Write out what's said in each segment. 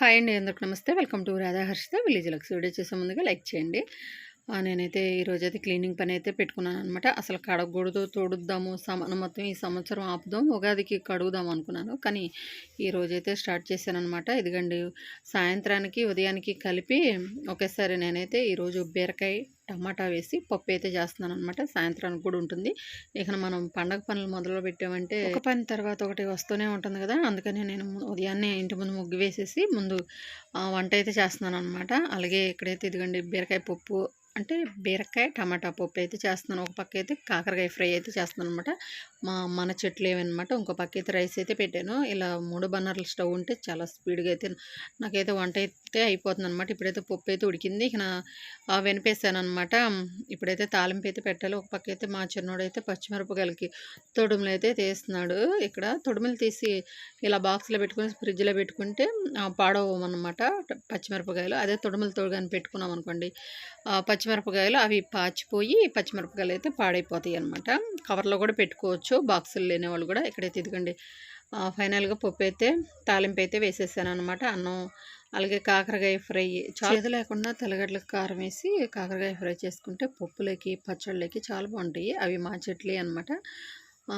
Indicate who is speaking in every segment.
Speaker 1: Hi అండి అందరికి నమస్తే welcome to Radha Harshita village looks video చేసే ముందుగా లైక్ చేయండి ఆ, నేనైతే ఈరోజు అయితే క్లీనింగ్ పని అయితే పెట్టుకున్నాను అనమాట అసలు కడగకూడదు తోడుద్దాము సామాను మొత్తం ఈ సంవత్సరం ఆపుదాం ఉగాదికి కడుగుదాం అనుకున్నాను. కానీ ఈరోజు అయితే స్టార్ట్ చేశాను అనమాట ఇదిగండి సాయంత్రానికి ఉదయానికి కలిపి ఒకేసారి నేనైతే ఈరోజు బీరకాయ టమాటా వేసి పప్పు అయితే చేస్తున్నాను అనమాట సాయంత్రానికి కూడా ఉంటుంది. ఇక మనం పండగ పనులు మొదలు పెట్టామంటే ఒక పని తర్వాత ఒకటి వస్తూనే ఉంటుంది కదా. అందుకని నేను ఉదయాన్నే ఇంటి ముందు ముగ్గు వేసేసి ముందు వంట అయితే చేస్తున్నాను అనమాట అలాగే ఇక్కడైతే ఇదిగండి బీరకాయ పప్పు అంటే బీరకాయ టమాటా పప్పు అయితే చేస్తున్నాను. ఒక పక్క అయితే కాకరకాయ ఫ్రై అయితే చేస్తున్నాను అనమాట మా మన చెట్లు ఏమనమాట ఇంకో పక్క అయితే రైస్ అయితే పెట్టాను. ఇలా మూడు బన్నర్ల స్టవ్ ఉంటే చాలా స్పీడ్గా అయితే నాకైతే వంట అయితే అయిపోతుంది అనమాట ఇప్పుడైతే పప్పు అయితే ఉడికింది. ఇక నా వెనిపేసాను అనమాట ఇప్పుడైతే తాలింపు అయితే పెట్టాలి. ఒక పక్క అయితే మా చిన్నోడు అయితే పచ్చిమిరపకాయలకి తొడుములు అయితే తీస్తున్నాడు. ఇక్కడ తొడుములు తీసి ఇలా బాక్స్లో పెట్టుకుని ఫ్రిడ్జ్లో పెట్టుకుంటే పాడవమన్నమాట పచ్చిమిరపకాయలు. అదే తొడుములతో కానీ పెట్టుకున్నాం అనుకోండి పచ్చి పచ్చిమిరపకాయలు అవి పాచిపోయి పచ్చిమిరపకాయలు అయితే పాడైపోతాయి అనమాట కవర్లో కూడా పెట్టుకోవచ్చు. బాక్సులు లేని వాళ్ళు కూడా ఇక్కడైతే ఇదిగండి. ఫైనల్గా పప్పు అయితే తాలింపు అయితే వేసేసాను అనమాట అన్నం అలాగే కాకరకాయ ఫ్రై. చేదు లేకుండా తెల్లగడ్డలకు కారం వేసి కాకరకాయ ఫ్రై చేసుకుంటే పప్పులకి పచ్చళ్ళకి చాలా బాగుంటాయి. అవి మా చెట్లే అనమాట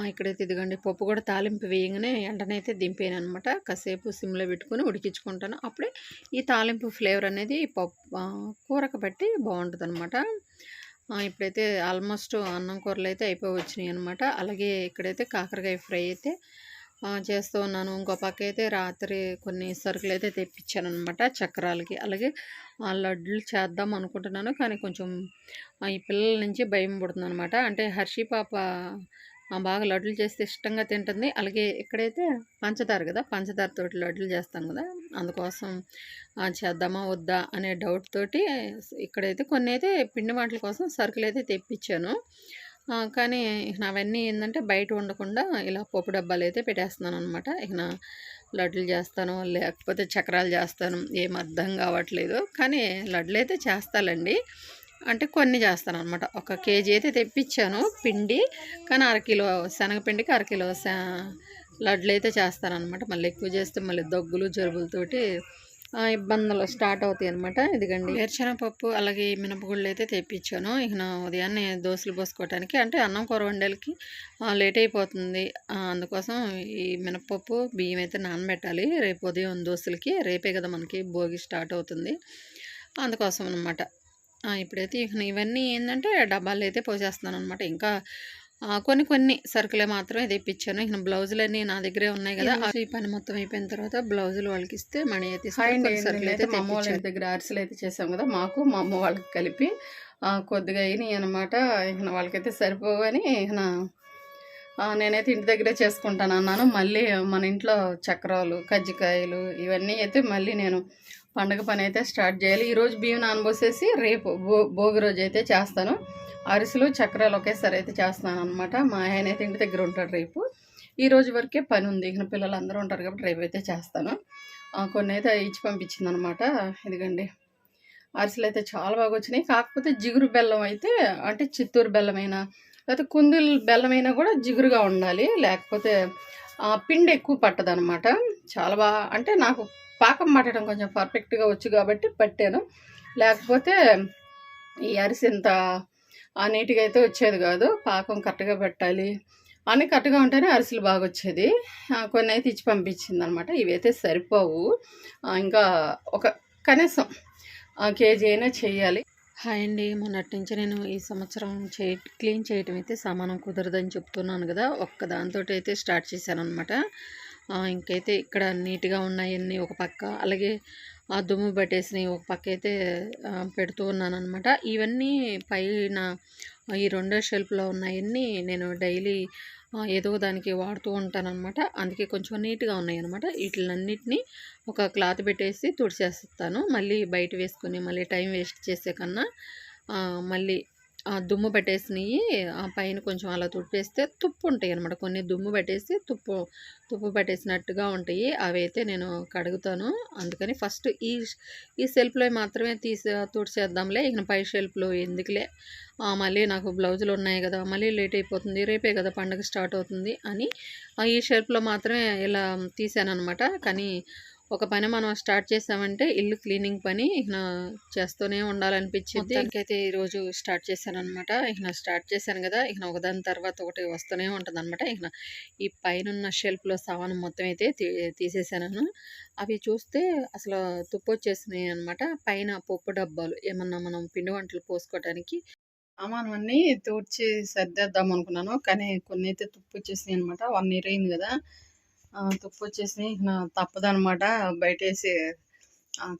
Speaker 1: ఇక్కడైతే ఇదిగండి పప్పు కూడా తాలింపు వేయగానే ఎండనైతే దింపాను అనమాట కాసేపు సిమ్లో పెట్టుకొని ఉడికించుకుంటాను. అప్పుడే ఈ తాలింపు ఫ్లేవర్ అనేది పప్పు కూరకు బట్టి బాగుంటుంది అనమాట ఇప్పుడైతే ఆల్మోస్ట్ అన్నం కూరలు అయితే అయిపోయి వచ్చినాయి అనమాట అలాగే ఇక్కడైతే కాకరకాయ ఫ్రై అయితే చేస్తూ ఉన్నాను. ఇంకో పక్క అయితే రాత్రి కొన్ని సరుకులు అయితే తెప్పించాను అనమాట చక్రాలకి. అలాగే ఆ లడ్లు చేద్దాం అనుకుంటున్నాను కానీ కొంచెం ఆ, ఈ పిల్లల నుంచి భయం పుడుతుంది అనమాట అంటే హర్షి పాప బాగా లడ్లు చేస్తే ఇష్టంగా తింటుంది. అలాగే ఇక్కడైతే పంచదార కదా పంచదార తోటి లడ్లు చేస్తాం కదా. అందుకోసం చేద్దామా వద్దా అనే డౌట్ తోటి ఇక్కడైతే కొన్ని అయితే పిండి వంటల కోసం సరుకులు అయితే తెప్పించాను. కానీ ఇక అవన్నీ ఏంటంటే బయట ఉండకుండా ఇలా పప్పు డబ్బాలు అయితే పెట్టేస్తున్నాను అనమాట ఇక నా లడ్లు చేస్తాను లేకపోతే చక్రాలు చేస్తాను. ఏం అర్థం కావట్లేదు. కానీ లడ్లు అయితే చేస్తానండి అంటే కొన్ని చేస్తాను అనమాట ఒక కేజీ అయితే తెప్పించాను పిండి కానీ అరకిలో శనగపిండికి అరకిలో లడ్లు అయితే చేస్తాను అనమాట మళ్ళీ ఎక్కువ చేస్తే మళ్ళీ దగ్గులు జలుబులతోటి ఇబ్బందులు స్టార్ట్ అవుతాయి అనమాట ఇదిగండి. వేరుశనగపప్పు అలాగే మినపగుళ్ళు అయితే తెప్పించాను. ఇక నా ఉదయాన్నే దోశలు పోసుకోవటానికి అంటే అన్నం కూర వండేలకి లేట్ అయిపోతుంది. అందుకోసం ఈ మినపప్పు బియ్యం అయితే నానబెట్టాలి. రేపు ఉదయం దోశలకి రేపే కదా మనకి భోగి స్టార్ట్ అవుతుంది. అందుకోసం అనమాట ఇప్పుడైతే ఇక ఇవన్నీ ఏంటంటే డబ్బాలు అయితే పోసేస్తున్నాను అనమాట ఇంకా కొన్ని కొన్ని సరుకులే మాత్రమే తెప్పించాను. ఇక బ్లౌజులన్నీ నా దగ్గరే ఉన్నాయి కదా. ఈ పని మొత్తం అయిపోయిన తర్వాత బ్లౌజులు వాళ్ళకి ఇస్తే మనీ అయితే సరుకులు అయితే మా అమ్మ వాళ్ళ దగ్గర అరిసెలు అయితే చేసాం కదా. మాకు మా అమ్మ వాళ్ళకి కలిపి కొద్దిగా అయినాయి అనమాట ఇక వాళ్ళకైతే సరిపోవని ఇక నేనైతే ఇంటి దగ్గరే చేసుకుంటాను అన్నాను. మళ్ళీ మన ఇంట్లో చక్రాలు కజ్జికాయలు ఇవన్నీ అయితే మళ్ళీ నేను పండగ పని అయితే స్టార్ట్ చేయాలి. ఈరోజు బియ్యం నానబోసేసి రేపు భో భోగి రోజు అయితే చేస్తాను. అరిసెలు చక్రాలు ఒకేసారి అయితే చేస్తున్నాను అనమాట మా ఆయన అయితే ఇంటి దగ్గర ఉంటాడు రేపు. ఈ రోజు వరకే పని ఉంది. ఇక పిల్లలు అందరూ ఉంటారు కాబట్టి రేపు అయితే చేస్తాను. కొన్ని అయితే ఇచ్చి పంపించింది అనమాట ఇదిగండి. అరిసెలు అయితే చాలా బాగా వచ్చినాయి. కాకపోతే జిగురు బెల్లం అయితే అంటే చిత్తూరు బెల్లమైనా లేకపోతే కుందులు బెల్లమైనా కూడా జిగురుగా ఉండాలి. లేకపోతే పిండి ఎక్కువ పట్టదనమాట చాలా బాగా అంటే నాకు పాకం పట్టడం కొంచెం పర్ఫెక్ట్గా వచ్చు కాబట్టి పట్టాను. లేకపోతే ఈ అరిసె ఇంత నీట్గా అయితే వచ్చేది కాదు. పాకం కరెక్ట్గా పెట్టాలి అన్నీ కరెక్ట్గా ఉంటేనే అరిసెలు బాగా వచ్చేది. కొన్ని అయితే ఇచ్చి పంపించింది అనమాట ఇవైతే సరిపోవు. ఇంకా ఒక కనీసం కేజీ అయినా చేయాలి. హాయ్ అండి. మొన్నటి నుంచి నేను ఈ సంవత్సరం చే క్లీన్ చేయటం అయితే సామానం కుదరదని చెప్తున్నాను కదా. ఒక్క దాంతో అయితే స్టార్ట్ చేశాను అనమాట ఇంకైతే ఇక్కడ నీట్గా ఉన్నాయన్నీ ఒక పక్క. అలాగే ఆ దుమ్ము పట్టేసినవి ఒక పక్క అయితే పెడుతూ ఉన్నాను అనమాట ఇవన్నీ పైన ఈ రెండో షెల్ఫ్లో ఉన్నాయన్నీ నేను డైలీ ఏదో దానికి వాడుతూ ఉంటాను అనమాట అందుకే కొంచెం నీట్గా ఉన్నాయి అనమాట వీటిలన్నిటిని ఒక క్లాత్ పెట్టేసి తుడిచేస్తాను. మళ్ళీ బయట వేసుకుని మళ్ళీ టైం వేస్ట్ చేసే కన్నా మళ్ళీ దుమ్ము పెట్టేసినవి ఆ పైన కొంచెం అలా తుప్పేస్తే తుప్పు ఉంటాయి అనమాట కొన్ని దుమ్ము పెట్టేసి తుప్పు తుప్పు పెట్టేసినట్టుగా ఉంటాయి. అవి అయితే నేను కడుగుతాను. అందుకని ఫస్ట్ ఈ ఈ సెల్ఫ్లో మాత్రమే తీసి తుడిచేద్దాంలే. ఇక పై షెల్ఫ్లో ఎందుకులే? మళ్ళీ నాకు బ్లౌజులు ఉన్నాయి కదా మళ్ళీ లేట్ అయిపోతుంది. రేపే కదా పండగ స్టార్ట్ అవుతుంది అని ఈ షెల్ఫ్లో మాత్రమే ఇలా తీసాను అనమాట కానీ ఒక పని మనం స్టార్ట్ చేసామంటే ఇల్లు క్లీనింగ్ పని ఇక చేస్తూనే ఉండాలనిపించింది. ఇంకైతే ఈరోజు స్టార్ట్ చేశాను అనమాట ఇక స్టార్ట్ చేశాను కదా ఇక ఒకదాని తర్వాత ఒకటి వస్తూనే ఉంటుంది అనమాట ఈ పైన షెల్ఫ్లో సామాను మొత్తం అయితే తీసేసాను అవి చూస్తే అసలు తుప్పు వచ్చేసినాయి అనమాట పైన పప్పు డబ్బాలు ఏమన్నా మనం పిండి వంటలు పోసుకోవడానికి సామాన్వన్నీ తూడ్చి సర్దేద్దాం అనుకున్నాను కానీ కొన్ని అయితే తుప్పు వచ్చేసినాయి అనమాట వన్ ఇయర్ అయింది కదా. తుప్పు వచ్చేసి తప్పదనమాట బయటేసి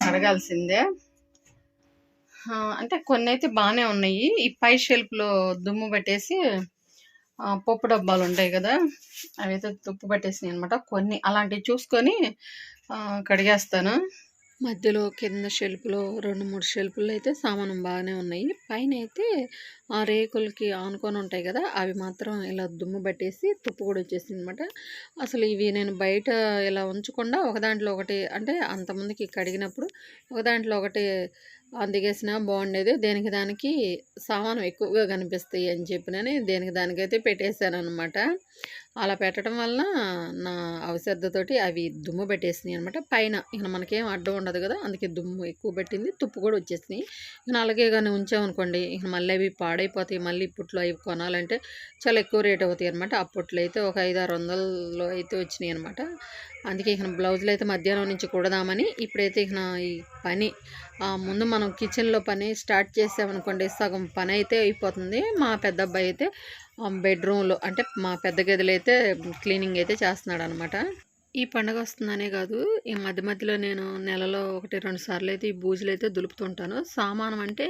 Speaker 1: కడగాల్సిందే. అంటే కొన్ని అయితే బాగానే ఉన్నాయి. ఈ పై షెల్ఫ్లో దుమ్ము పెట్టేసి పప్పు డబ్బాలు ఉంటాయి కదా అవి అయితే తుప్పు పట్టేసినాయి అనమాట కొన్ని అలాంటివి చూసుకొని కడిగేస్తాను. మధ్యలో కింద షెల్ఫ్లో రెండు మూడు షెల్ఫ్లో అయితే సామానం బాగానే ఉన్నాయి. పైన అయితే ఆ రేకులకి ఆనుకొని ఉంటాయి కదా అవి మాత్రం ఇలా దుమ్ము పట్టేసి తుప్పు కూడా వచ్చేసింది అనమాట అసలు ఇవి నేను బయట ఇలా ఉంచకుండా ఒకదాంట్లో ఒకటి అంటే అంతమందికి కడిగినప్పుడు ఒక దాంట్లో ఒకటి అందుకేసినా బాగుండేది. దేనికి దానికి సామాను ఎక్కువగా కనిపిస్తాయి అని చెప్పినని దేనికి దానికైతే పెట్టేశాను అనమాట అలా పెట్టడం వలన నా అవసరతతోటి అవి దుమ్ము పెట్టేసినాయి అనమాట పైన ఇక మనకేం అడ్డం ఉండదు కదా అందుకే దుమ్ము ఎక్కువ పెట్టింది తుప్పు కూడా వచ్చేసినాయి. ఇక అలాగే కానీ ఉంచామనుకోండి ఇక మళ్ళీ అవి పాడైపోతాయి. మళ్ళీ ఇప్పట్లో అవి కొనాలంటే చాలా ఎక్కువ రేట్ అవుతాయి అనమాట అప్పట్లో అయితే ఒక ఐదు ఆరు వందల్లో అయితే వచ్చినాయి అనమాట అందుకే ఇక బ్లౌజులు అయితే మధ్యాహ్నం నుంచి కుడదామని ఇప్పుడైతే ఇక ఈ పని ఆ, ముందు మనం కిచెన్లో పని స్టార్ట్ చేసామనుకోండి సగం పని అయితే అయిపోతుంది. మా పెద్ద అబ్బాయి అయితే బెడ్రూమ్లో అంటే మా పెద్ద గదిలో అయితే క్లీనింగ్ అయితే చేస్తున్నాడు అనమాట ఈ పండగ వస్తుందనే కాదు ఈ మధ్య మధ్యలో నేను నెలలో ఒకటి రెండు సార్లు అయితే ఈ బూజులు అయితే దులుపుతుంటాను సామానం అంటే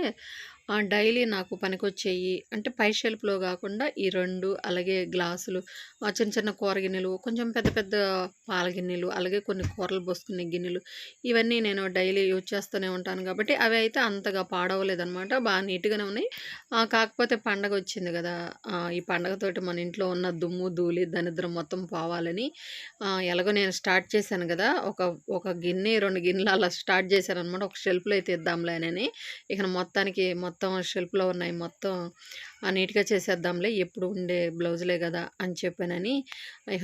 Speaker 1: డైలీ నాకు పనికొచ్చేయి. అంటే పై షెల్ఫ్లో కాకుండా ఈ రెండు అలాగే గ్లాసులు చిన్న చిన్న కూర గిన్నెలు కొంచెం పెద్ద పెద్ద పాల గిన్నెలు అలాగే కొన్ని కూరలు పోసుకునే గిన్నెలు ఇవన్నీ నేను డైలీ యూజ్ చేస్తూనే ఉంటాను కాబట్టి అవి అయితే అంతగా పాడవలేదన్నమాట బాగా నీట్గానే ఉన్నాయి. కాకపోతే పండగ వచ్చింది కదా ఈ పండగతోటి మన ఇంట్లో ఉన్న దుమ్ము ధూళి దరిద్రం మొత్తం పోవాలని ఎలాగో నేను స్టార్ట్ చేశాను కదా ఒక ఒక గిన్నె రెండు గిన్నెలు అలా స్టార్ట్ చేశాను అనమాట ఒక షెల్ఫ్లో అయితే ఇద్దాంలేనని ఇక మొత్తానికి మొత్తం మొత్తం షెల్ఫ్లో ఉన్నాయి మొత్తం ఆ, నీట్గా చేసేద్దాంలే ఎప్పుడు ఉండే బ్లౌజులే కదా అని చెప్పానని ఇక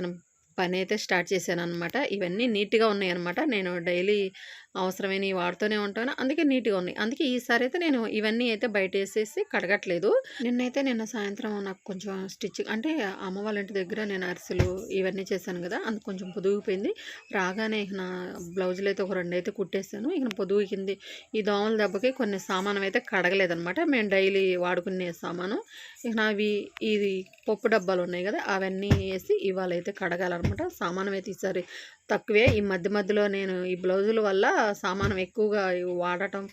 Speaker 1: పని అయితే స్టార్ట్ చేశాను అనమాట ఇవన్నీ నీట్గా ఉన్నాయి అనమాట నేను డైలీ అవసరమైనవి వాడుతూనే ఉంటాను. అందుకే నీట్గా ఉన్నాయి. అందుకే ఈసారి అయితే నేను ఇవన్నీ అయితే బయట వేసేసి కడగట్లేదు. నిన్నైతే నిన్న సాయంత్రం నాకు కొంచెం స్టిచ్చింగ్ అంటే అమ్మ వాళ్ళ ఇంటి దగ్గర నేను అరిసెలు ఇవన్నీ చేశాను కదా అందుకు కొంచెం పొదుగుపోయింది. రాగానే ఇక నా బ్లౌజులు అయితే ఒక రెండు అయితే కుట్టేశాను. ఇక పొదుగుకింది ఈ దోమల దెబ్బకి కొన్ని సామానం అయితే కడగలేదనమాట మేము డైలీ వాడుకునే సామాను. ఇక నావి ఇది పప్పు డబ్బాలు ఉన్నాయి కదా అవన్నీ వేసి ఇవాళ అయితే కడగాలన్నమాట. సామానం అయితే ఈసారి తక్కువే. ఈ మధ్య మధ్యలో నేను ఈ బ్లౌజుల వల్ల సామానం ఎక్కువగా వాడటం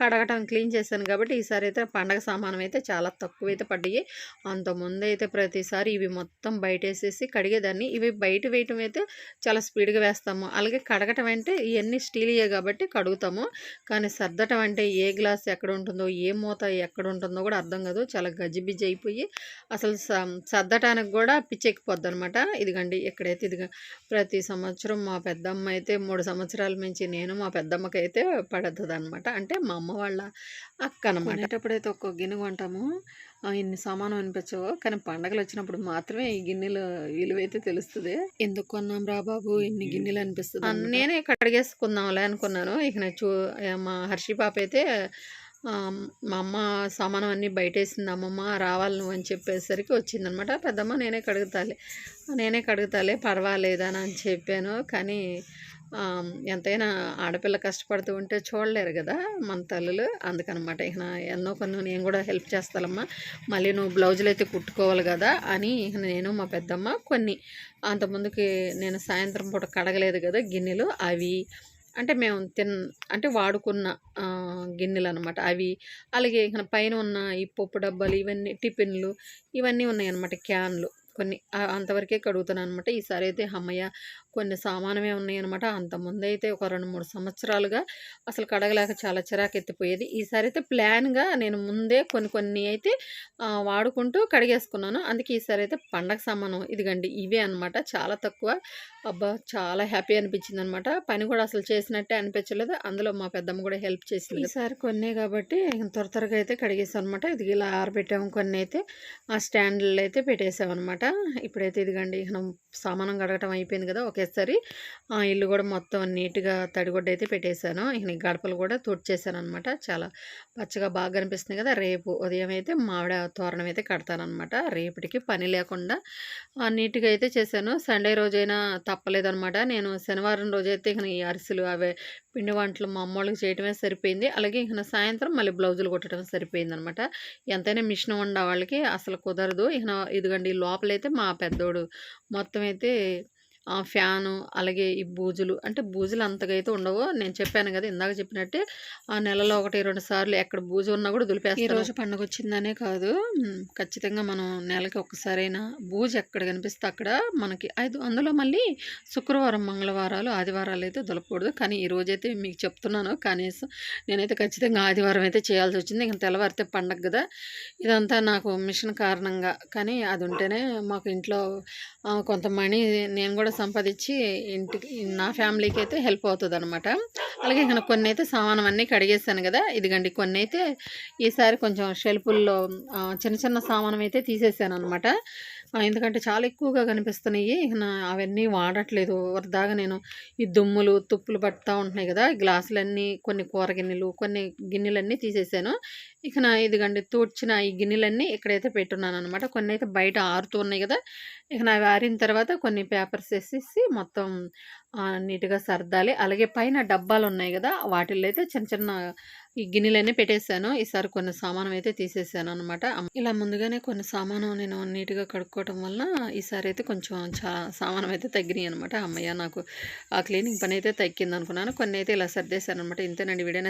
Speaker 1: కడగటం క్లీన్ చేశాను కాబట్టి ఈసారి అయితే పండగ సామానం అయితే చాలా తక్కువ అయితే పడ్డాయి. అంత ముందు అయితే ప్రతిసారి ఇవి మొత్తం బయట వేసేసి కడిగేదాన్ని. ఇవి బయట వేయటం అయితే చాలా స్పీడ్గా వేస్తాము. అలాగే కడగటం అంటే ఇవన్నీ స్టీలియే కాబట్టి కడుగుతాము. కానీ సర్దటం అంటే ఏ గ్లాస్ ఎక్కడ ఉంటుందో ఏ మూత ఎక్కడ ఉంటుందో కూడా అర్థం కాదు. చాలా గజిబిజి అయిపోయి అసలు స- సర్దటానికి కూడా పిచ్చెక్కిపోద్ది అనమాట ఇదిగండి ఎక్కడైతే ఇదిగా ప్రతి సంవత్సరం మా పెద్దమ్మ అయితే మూడు సంవత్సరాల నుంచి నేను మా పెద్దమ్మకైతే అయితే పడుతుంది అనమాట అంటే మా అమ్మ వాళ్ళ అక్క అనమాట కొనేటప్పుడైతే ఒక్క గిన్నె కొంటాము. ఇన్ని సామాను అనిపించవు కానీ పండగలు వచ్చినప్పుడు మాత్రమే ఈ గిన్నెల విలువైతే తెలుస్తుంది. ఎందుకు కొన్నాం రా బాబు? ఇన్ని గిన్నెలు అనిపిస్తుంది నేనే కడిగేసుకుందాంలే అనుకున్నాను. ఇక నేను చూ మా హర్షి పాప అయితే మా అమ్మ సామానం అన్నీ బయటేసింది. అమ్మమ్మ రావాలి నువ్వు అని చెప్పేసరికి వచ్చిందనమాట. పెద్దమ్మ నేనే కడుగుతాలే నేనే కడుగుతాలే పర్వాలేదని అని చెప్పాను. కానీ ఎంతైనా ఆడపిల్ల కష్టపడుతూ ఉంటే చూడలేరు కదా మన తల్లులు. అందుకనమాట ఇక ఎన్నో కొన్ని నేను కూడా హెల్ప్ చేస్తానమ్మా మళ్ళీ నువ్వు బ్లౌజులు అయితే కుట్టుకోవాలి కదా అని ఇక నేను మా పెద్దమ్మ కొన్ని. అంతకుముందుకి నేను సాయంత్రం పూట కడగలేదు కదా గిన్నెలు. అవి అంటే మేము తిన్ అంటే వాడుకున్న గిన్నెలు అనమాట అవి అలాగే ఇక పైన ఉన్న ఈ పప్పు డబ్బాలు ఇవన్నీ టిఫిన్లు ఇవన్నీ ఉన్నాయనమాట క్యాన్లు. కొన్ని అంతవరకే కడుగుతున్నాను అనమాట ఈసారి అయితే అమ్మయ్య కొన్ని సామానమే ఉన్నాయన్నమాట. అంతకుముందు అయితే ఒక రెండు మూడు సంవత్సరాలుగా అసలు కడగలేక చాలా చిరాకు ఎత్తిపోయేది ఈసారి అయితే ప్లాన్గా నేను ముందే కొన్ని కొన్ని అయితే వాడుకుంటూ కడిగేసుకున్నాను. అందుకే ఈసారి అయితే పండగ సామానం ఇదిగండి ఇవే అనమాట చాలా తక్కువ అబ్బా! చాలా హ్యాపీ అనిపించిందనమాట. పని కూడా అసలు చేసినట్టే అనిపించలేదు. అందులో మా పెద్దమ్మ కూడా హెల్ప్ చేసింది. ఈసారి కొన్ని కాబట్టి త్వర త్వరగా అయితే కడిగేసామనమాట. ఇది ఇలా ఆరబెట్టాము కొన్ని అయితే ఆ స్టాండ్‌లో అయితే పెట్టేసామనమాట. ఇప్పుడైతే ఇదిగండి ఇక సామానం కడగటం అయిపోయింది కదా! ఒకేసారి ఆ ఇల్లు కూడా మొత్తం నీట్‌గా తడిగొడ్డ అయితే పెట్టేశాను ఇక గడపలు కూడా తుడిచేసాననమాట. చాలా పచ్చగా బాగా కనిపిస్తుంది కదా! రేపు ఉదయం అయితే మామిడ తోరణం అయితే కడతాననమాట. రేపటికి పని లేకుండా నీట్‌గా అయితే చేశాను. సండే రోజైనా తప్పలేదనమాట. నేను శనివారం రోజైతే ఇక ఈ అరిసెలు అవే పిండి వంటలు మా అమ్మోళ్ళకి చేయటమే సరిపోయింది. అలాగే ఇక సాయంత్రం మళ్ళీ బ్లౌజులు కుట్టడం సరిపోయిందనమాట. ఎంతైనా మిషన్ ఉండేవాళ్ళకి అసలు కుదరదు. ఇక ఇదిగోండి లోపలైతే మా పెద్దోడు మొత్తం అయితే ఫ్యాను, అలాగే ఈ బూజులు అంటే బూజులు అంతగా అయితే ఉండవు. నేను చెప్పాను కదా! ఇందాక చెప్పినట్టే ఆ నెలలో 1, 2 సార్లు ఎక్కడ బూజు ఉన్నా కూడా దులిపేస్తాను. ఈరోజు పండగొచ్చిందనే కాదు. హ్మ్. ఖచ్చితంగా మనం నెలకి ఒక్కసారైనా బూజు ఎక్కడ కనిపిస్తే అక్కడ మనకి అది అందులో మళ్ళీ శుక్రవారం, మంగళవారాలు, ఆదివారాలు అయితే దులపకూడదు. కానీ ఈరోజైతే మీకు చెప్తున్నాను. కనీసం నేనైతే ఖచ్చితంగా ఆదివారం అయితే చేయాల్సొచ్చింది. ఇంక తెల్లవారితే పండగ కదా! ఇదంతా నాకు మిషన్ కారణంగా. కానీ అది ఉంటేనే మాకు ఇంట్లో కొంత మనీ నేను కూడా సంపాదించి ఇంటికి నా ఫ్యామిలీకి అయితే హెల్ప్ అవుతదనమాట. అలాగే ఇంకా కొన్ని అయితే సామానం అన్నీ కడిగేసాను కదా! ఇదిగండి కొన్ని అయితే ఈసారి కొంచెం షెల్ఫుల్లో చిన్న చిన్న సామానం అయితే తీసేసాను అనమాట ఎందుకంటే చాలా ఎక్కువగా కనిపిస్తున్నాయి. ఇక నా అవన్నీ వాడట్లేదు. వరదాగా నేను ఈ దుమ్ములు, తుప్పులు పడతా ఉంటున్నాయి కదా! గ్లాసులన్నీ కొన్ని కూర గిన్నెలు, కొన్ని గిన్నెలన్నీ తీసేసాను. ఇక నా ఇదిగండి తూడ్చిన ఈ గిన్నెలన్నీ ఇక్కడైతే పెట్టున్నానన్నమాట కొన్ని అయితే బయట ఆరుతూ ఉన్నాయి కదా! ఇక అవి ఆరిన తర్వాత కొన్ని పేపర్స్ వేసేసి మొత్తం నీట్‌గా సర్దాలి. అలాగే పైన డబ్బాలు ఉన్నాయి కదా! వాటిల్లో అయితే చిన్న చిన్న ఈ గిన్నెలన్నీ పెట్టేసాను. ఈసారి కొన్ని సామానం అయితే తీసేసాను అనమాట ఇలా ముందుగానే కొన్ని సామాను నేను నీట్‌గా కడుక్కోవటం వల్ల ఈసారి అయితే కొంచెం చా సామానం అయితే తగ్గినాయి అనమాట అమ్మయ్య నాకు ఆ క్లీనింగ్ పని అయితే తగ్గిందనుకున్నాను. కొన్ని అయితే ఇలా సర్దేశాననమాట. ఇంతేనండి వీడియో